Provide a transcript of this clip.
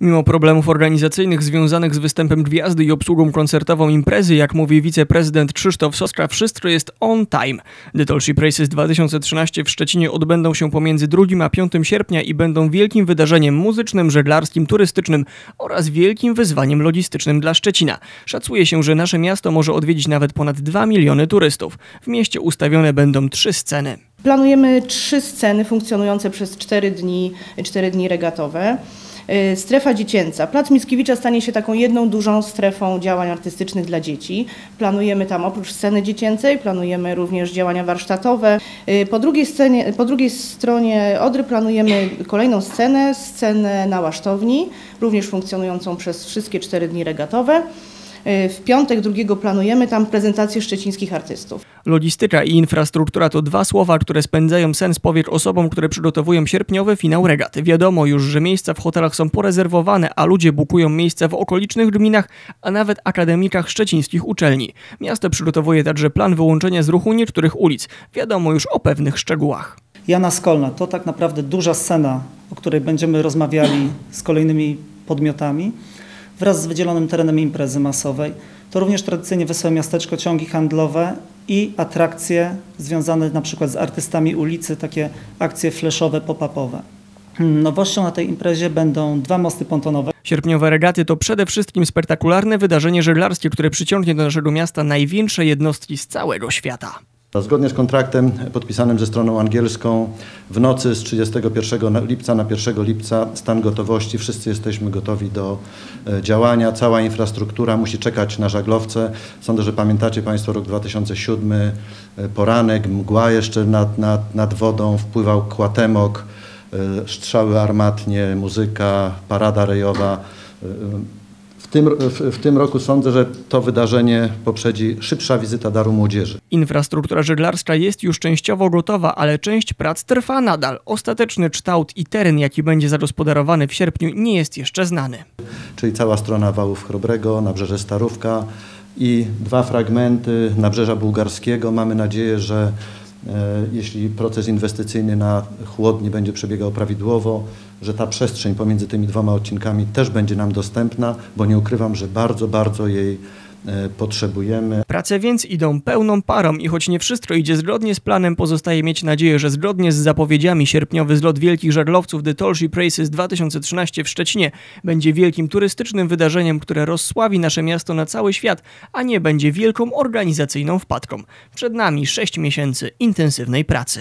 Mimo problemów organizacyjnych związanych z występem gwiazdy i obsługą koncertową imprezy, jak mówi wiceprezydent Krzysztof Soskra, wszystko jest on time. The Tallship Races 2013 w Szczecinie odbędą się pomiędzy 2 a 5 sierpnia i będą wielkim wydarzeniem muzycznym, żeglarskim, turystycznym oraz wielkim wyzwaniem logistycznym dla Szczecina. Szacuje się, że nasze miasto może odwiedzić nawet ponad 2 miliony turystów. W mieście ustawione będą trzy sceny. Planujemy trzy sceny funkcjonujące przez cztery dni, cztery dni regatowe. Y, Strefa dziecięca. Plac Mickiewicza stanie się taką jedną dużą strefą działań artystycznych dla dzieci. Planujemy tam oprócz sceny dziecięcej, planujemy również działania warsztatowe. Y, Po drugiej, scenie, po drugiej stronie Odry planujemy kolejną scenę, scenę na Łasztowni, również funkcjonującą przez wszystkie cztery dni regatowe. W piątek drugiego planujemy tam prezentację szczecińskich artystów. Logistyka i infrastruktura to dwa słowa, które spędzają sens powiek osobom, które przygotowują sierpniowy finał regaty. Wiadomo już, że miejsca w hotelach są porezerwowane, a ludzie bukują miejsca w okolicznych gminach, a nawet akademikach szczecińskich uczelni. Miasto przygotowuje także plan wyłączenia z ruchu niektórych ulic. Wiadomo już o pewnych szczegółach. Jana Skolna to tak naprawdę duża scena, o której będziemy rozmawiali z kolejnymi podmiotami, wraz z wydzielonym terenem imprezy masowej. To również tradycyjnie Wesołe Miasteczko, ciągi handlowe i atrakcje związane na przykład z artystami ulicy, takie akcje flashowe, pop-upowe. Nowością na tej imprezie będą dwa mosty pontonowe. Sierpniowe regaty to przede wszystkim spektakularne wydarzenie żeglarskie, które przyciągnie do naszego miasta największe jednostki z całego świata. Zgodnie z kontraktem podpisanym ze stroną angielską w nocy z 31 na- lipca na 1 lipca stan gotowości. Wszyscy jesteśmy gotowi do e, działania. Cała infrastruktura musi czekać na żaglowce. Sądzę, że pamiętacie Państwo rok 2007, e, poranek, mgła jeszcze nad, nad, nad wodą, wpływał kłatemok, e, strzały armatnie, muzyka, parada rejowa. W tym, w, w tym roku sądzę, że to wydarzenie poprzedzi szybsza wizyta Daru Młodzieży. Infrastruktura żeglarska jest już częściowo gotowa, ale część prac trwa nadal. Ostateczny kształt i teren, jaki będzie zagospodarowany w sierpniu, nie jest jeszcze znany. czyli cała strona Wałów Chrobrego, Nabrzeże Starówka i dwa fragmenty Nabrzeża Bułgarskiego. Mamy nadzieję, że jeśli proces inwestycyjny na chłodni będzie przebiegał prawidłowo, że ta przestrzeń pomiędzy tymi dwoma odcinkami też będzie nam dostępna, bo nie ukrywam, że bardzo, bardzo jej e, potrzebujemy. Prace więc idą pełną parą i choć nie wszystko idzie zgodnie z planem, pozostaje mieć nadzieję, że zgodnie z zapowiedziami sierpniowy zlot wielkich żaglowców The Tallship Races 2013 w Szczecinie będzie wielkim turystycznym wydarzeniem, które rozsławi nasze miasto na cały świat, a nie będzie wielką organizacyjną wpadką. Przed nami 6 miesięcy intensywnej pracy.